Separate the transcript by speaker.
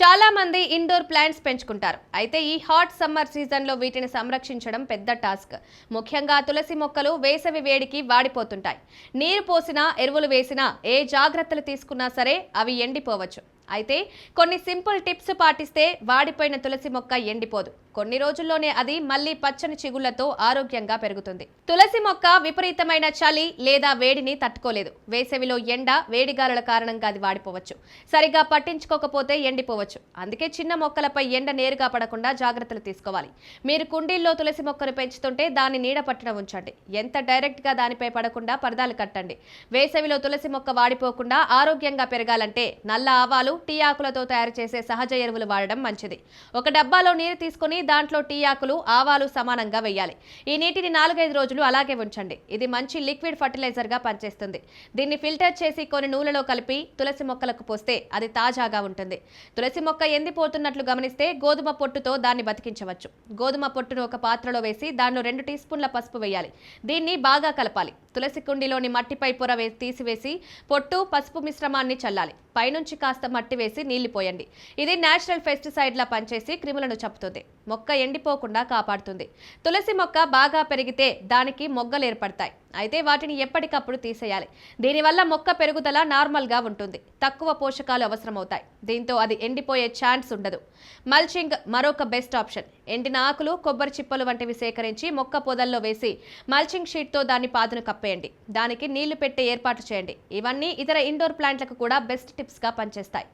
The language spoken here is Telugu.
Speaker 1: చాలా మంది ఇండోర్ ప్లాంట్స్ పెంచుకుంటారు. అయితే ఈ హాట్ సమ్మర్ సీజన్లో వీటిని సంరక్షించడం పెద్ద టాస్క్. ముఖ్యంగా తులసి మొక్కలు వేసవి వేడికి వాడిపోతుంటాయి. నీరు పోసినా ఎరువులు వేసినా ఏ జాగ్రత్తలు తీసుకున్నా సరే అవి ఎండిపోవచ్చు. అయితే కొన్ని సింపుల్ టిప్స్ పాటిస్తే వాడిపోయిన తులసి మొక్క ఎండిపోదు. కొన్ని రోజుల్లోనే అది మళ్ళీ పచ్చని చిగుళ్ళతో ఆరోగ్యంగా పెరుగుతుంది. తులసి మొక్క విపరీతమైన చలి లేదా వేడిని తట్టుకోలేదు. వేసవిలో ఎండ వేడిగాలుల కారణంగా అది వాడిపోవచ్చు. సరిగా పట్టించుకోకపోతే ఎండిపోవచ్చు. అందుకే చిన్న మొక్కలపై ఎండ నేరుగా పడకుండా జాగ్రత్తలు తీసుకోవాలి. మీరు కుండీల్లో తులసి మొక్కను పెంచుతుంటే దాన్ని నీడ పట్టడం ఉంచండి. ఎంత డైరెక్ట్గా దానిపై పడకుండా పరదాలు కట్టండి. వేసవిలో తులసి మొక్క వాడిపోకుండా ఆరోగ్యంగా పెరగాలంటే నల్ల ఆవాలు టీ ఆకులతో తయారు చేసే సహజ ఎరువులు వాడడం మంచిది. ఒక డబ్బాలో నీరు తీసుకుని దాంట్లో టీ ఆకులు ఆవాలు సమానంగా వేయాలి. ఈ నీటిని నాలుగైదు రోజులు అలాగే ఉంచండి. ఇది మంచి లిక్విడ్ ఫర్టిలైజర్గా పనిచేస్తుంది. దీన్ని ఫిల్టర్ చేసి కొన్ని నూనెలో కలిపి తులసి మొక్కలకు పోస్తే అది తాజాగా ఉంటుంది. తులసి మొక్క ఎండిపోతున్నట్లు గమనిస్తే గోధుమ పొట్టుతో దాన్ని బతికించవచ్చు. గోధుమ పొట్టును ఒక పాత్రలో వేసి దానిలో రెండు టీ స్పూన్ల పసుపు వేయాలి. దీన్ని బాగా కలపాలి. తులసి కుండీలోని మట్టిపై పొర తీసివేసి పొట్టు పసుపు మిశ్రమాన్ని చల్లాలి. పైనుంచి కాస్త మట్టి వేసి నీళ్ళు పోయండి. ఇది నేచురల్ పెస్టిసైడ్ లా పనిచేసి క్రిములను చంపుతుంది. మొక్క ఎండిపోకుండా కాపాడుతుంది. తులసి మొక్క బాగా పెరిగితే దానికి మొగ్గలు ఏర్పడతాయి. అయితే వాటిని ఎప్పటికప్పుడు తీసేయాలి. దీనివల్ల మొక్క పెరుగుదల నార్మల్గా ఉంటుంది. తక్కువ పోషకాలు అవసరమవుతాయి. దీంతో అది ఎండిపోయే ఛాన్స్ ఉండదు. మల్చింగ్ మరొక బెస్ట్ ఆప్షన్. ఎండిన ఆకులు కొబ్బరి చిప్పలు వంటివి సేకరించి మొక్క పొదల్లో వేసి మల్చింగ్ షీట్తో దాన్ని పాదును కప్పేయండి. దానికి నీళ్ళు పెట్టే ఏర్పాటు చేయండి. ఇవన్నీ ఇతర ఇండోర్ ప్లాంట్లకు కూడా బెస్ట్ టిప్స్గా పనిచేస్తాయి.